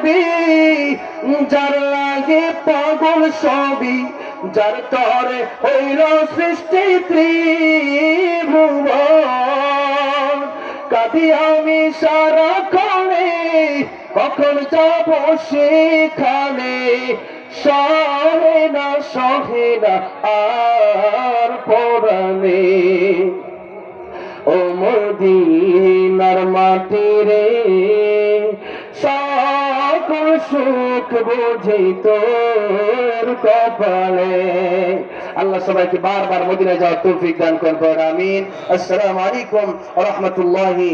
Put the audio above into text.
নবী যার লাগে পাগল সবই, যার তরে হইল সৃষ্টি ত্রিভুবন। কাঁদি আমি সারা কলে কখন যাব সেখানে? সহে না সহে না, আর পরানে ও মদিনার মাটি রে সুখ বুঝি তোর কপালে। আল্লাহ সবাইকে বারবার মদিনায় যাওয়ার তৌফিক দান করবেন আমিন। আসসালামু আলাইকুম ওয়া রাহমাতুল্লাহি